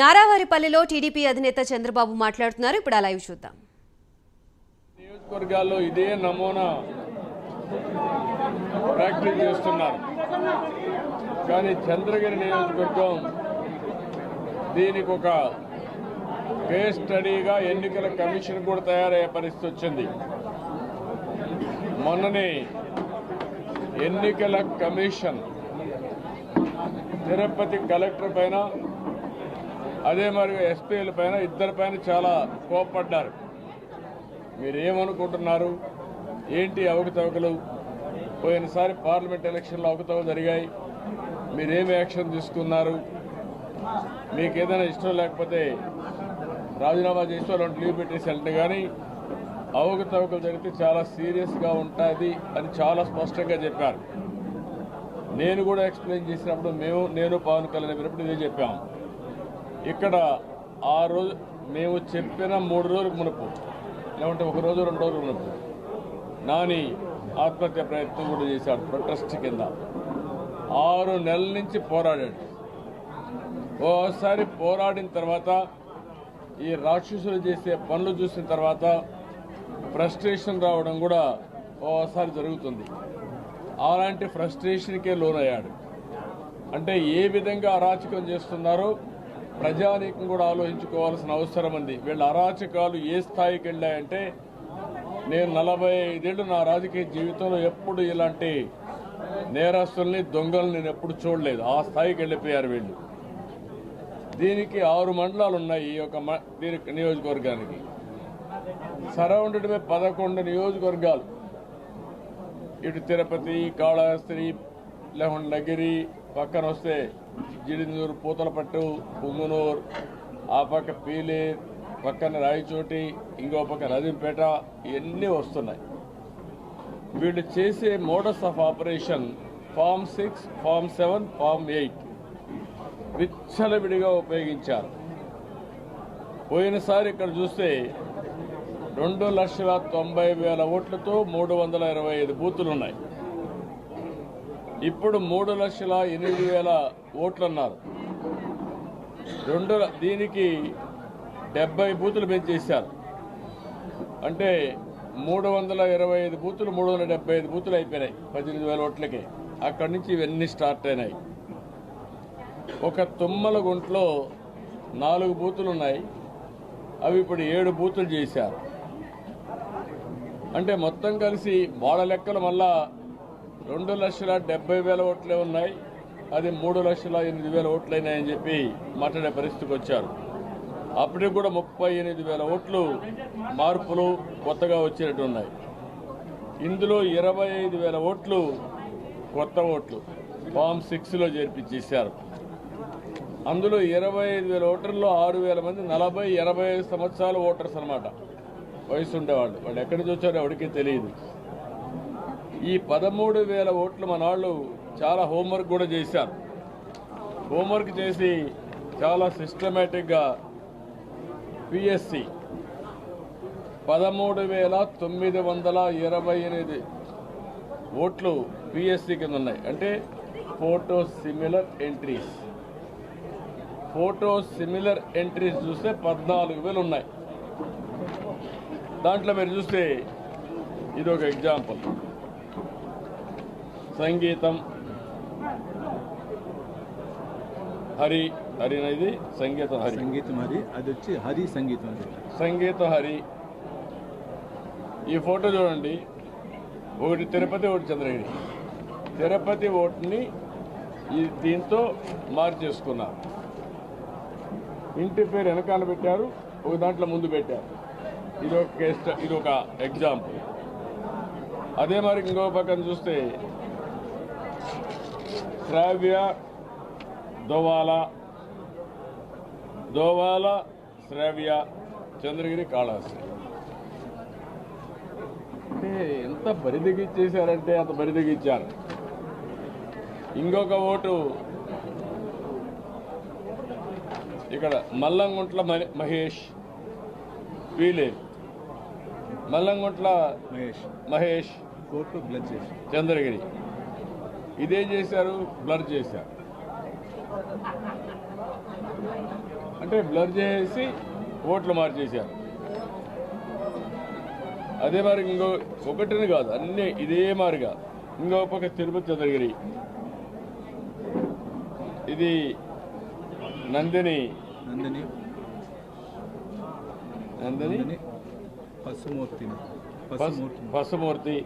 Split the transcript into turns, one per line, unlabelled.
నారావారిపల్లిలో TDP అధినేత చంద్రబాబు మాట్లాడుతున్నారు. ఇప్పుడు అలా లైవ్ చూద్దాం.
నియోజకవర్గాల్లో ఇదే నమూనా ప్రాక్టీస్ చేస్తున్నారు. కానీ చంద్రగిరి నియోజకవర్గం దీనికి ఒక కేస్ స్టడీగా ఎన్నికల కమిషన్ కూడా తయారయ్యే పరిస్థితి వచ్చింది. మొన్ననే ఎన్నికల కమిషన్ తిరుపతి కలెక్టర్ పైన అదే మరి ఎస్పీల పైన ఇద్దరి పైన చాలా కోప్పడ్డారు. మీరేమనుకుంటున్నారు? ఏంటి అవకతవకలు? పోయినసారి పార్లమెంట్ ఎలక్షన్లో అవకతవకలు జరిగాయి. మీరేం యాక్షన్ తీసుకున్నారు? మీకు ఏదైనా ఇష్టం లేకపోతే రాజీనామా చేసి వాళ్ళు లీవ్ పెట్టేసి వెళ్ళండి. కానీ అవకతవకలు జరిగితే చాలా సీరియస్గా ఉంటుంది అని చాలా స్పష్టంగా చెప్పారు. నేను కూడా ఎక్స్ప్లెయిన్ చేసినప్పుడు మేము నేను పవన్ కళ్యాణ్ చెప్పినప్పుడు ఇదే చెప్పాము. ఇక్కడ ఆ రోజు మేము చెప్పిన మూడు రోజులకు మునుపు లేకుంటే ఒక రోజు రెండు రోజులు మునుపు నాని ఆత్మహత్య ప్రయత్నం కూడా చేశాడు ప్రొటెస్ట్ కింద. ఆరు నెలల నుంచి పోరాడాడు. ఓసారి పోరాడిన తర్వాత ఈ రాక్షసులు చేసే పనులు చూసిన తర్వాత ఫ్రస్ట్రేషన్ రావడం కూడా ఓసారి జరుగుతుంది. అలాంటి ఫ్రస్ట్రేషన్కే లోనయ్యాడు. అంటే ఏ విధంగా అరాచకం చేస్తున్నారో ప్రజానీకం కూడా ఆలోచించుకోవాల్సిన అవసరం ఉంది. వీళ్ళ అరాచకాలు ఏ స్థాయికి వెళ్ళాయంటే నేను నలభై ఐదేళ్ళు నా రాజకీయ జీవితంలో ఎప్పుడు ఇలాంటి నేరస్తుల్ని దొంగలు నేను ఎప్పుడు చూడలేదు. ఆ స్థాయికి వెళ్ళిపోయారు వీళ్ళు. దీనికి ఆరు మండలాలు ఉన్నాయి ఈ యొక్క మ- నియోజకవర్గానికి. సరౌండెడ్ పదకొండు నియోజకవర్గాలు. ఇటు తిరుపతి కాళహస్తి లేకుండా నగిరి పక్కన వస్తే జిడిందూరు పూతలపట్టు పుంగునూరు ఆ పక్క పీలేర్ పక్కన రాయచోటి ఇంకో పక్క నదింపేట ఇవన్నీ వస్తున్నాయి. వీళ్ళు చేసే modus of operation form six form seven form eight విచ్చలవిడిగా ఉపయోగించారు. పోయినసారి ఇక్కడ చూస్తే రెండు లక్షల తొంభై వేల ఓట్లతో మూడు వందల ఇరవై ఐదు బూతులు ఉన్నాయి ఇప్పుడు మూడు లక్షల ఎనిమిది వేల ఓట్లు అన్నారు రెండు దీనికి డెబ్బై బూతులు పెంచేశారు. అంటే మూడు వందల ఇరవై ఐదు బూతులు మూడు వందల డెబ్బై ఐదు బూతులు అయిపోయినాయి పద్దెనిమిది వేల ఓట్లకి. అక్కడి నుంచి ఇవన్నీ స్టార్ట్ అయినాయి. ఒక తుమ్మల గుంట్లో నాలుగు బూతులు ఉన్నాయి. అవి ఇప్పుడు ఏడు బూతులు చేశారు. అంటే మొత్తం కలిసి వాళ్ళ లెక్కలు మళ్ళా రెండు లక్షల డెబ్బై వేల ఓట్లే ఉన్నాయి. అది మూడు లక్షల ఎనిమిది వేల ఓట్లైనాయని చెప్పి మాట్లాడే పరిస్థితికి వచ్చారు. అప్పటికి కూడా ముప్పై ఎనిమిది వేల ఓట్లు మార్పులు కొత్తగా వచ్చినట్టు ఉన్నాయి. ఇందులో ఇరవై ఐదు వేల ఓట్లు కొత్త ఓట్లు ఫామ్ సిక్స్లో చేర్పించేశారు అందులో ఇరవై ఐదు వేల ఓటర్లో ఆరు వేల మంది నలభై ఎనభై ఐదు సంవత్సరాల ఓటర్స్ అనమాట వయసు ఉండేవాళ్ళు వాళ్ళు ఎక్కడి నుంచి వచ్చారో ఎవరికీ తెలియదు. ఈ పదమూడు వేల ఓట్లు మన వాళ్ళు చాలా హోంవర్క్ కూడా చేశారు. హోంవర్క్ చేసి చాలా సిస్టమేటిక్గా పిఎస్సి పదమూడు వేల తొమ్మిది వందల ఇరవై ఎనిమిది ఓట్లు పిఎస్సి కింద ఉన్నాయి. అంటే photo similar entries. Photo similar entries చూస్తే పద్నాలుగు వేలు ఉన్నాయి. దాంట్లో మీరు చూస్తే ఇది ఒక ఎగ్జాంపుల్. సంగీతం. హరి హరి అనేది సంగీతం హరి.
సంగీతం అది అది వచ్చి హరి సంగీతం
సంగీతం హరి. ఈ ఫోటో చూడండి. ఒకటి తిరుపతి ఒకటి చంద్రగిరి. తిరుపతి ఓటుని ఈ దీంతో మార్చేసుకున్నారు ఇంటి పేరు వెనకాల పెట్టారు ఒక దాంట్లో ముందు పెట్టారు. ఇది ఒక ఇది ఒక ఎగ్జాంపుల్ అదే మరి ఇంకో పక్కన చూస్తే శ్రావ్య దోవాల దోవాల శ్రావ్య చంద్రగిరి కాళహస్తి. అంటే ఎంత బరిదిగిచ్చేశారంటే అంత బరిదిగిచ్చారు. ఇంకొక ఓటు ఇక్కడ మల్లంగుంట్ల మహేష్. పీలే మల్లంగుంట్ల
మహేష్.
మహేష్.
కోర్టు
చంద్రగిరి. ఇదేం చేశారు బ్లర్ చేశారు. అంటే బ్లర్ చేసి ఓట్లు మార్చేశారు. అదే మరి ఇంకో ఒకటిని కాదు అన్నీ ఇదే మారిగా. ఇంకో పక్క తిరుపతి చంద్రగిరి. ఇది నందిని.
నందిని.
నందిని.
పశుమూర్తి పశుమూర్తి
పసుమూర్తి.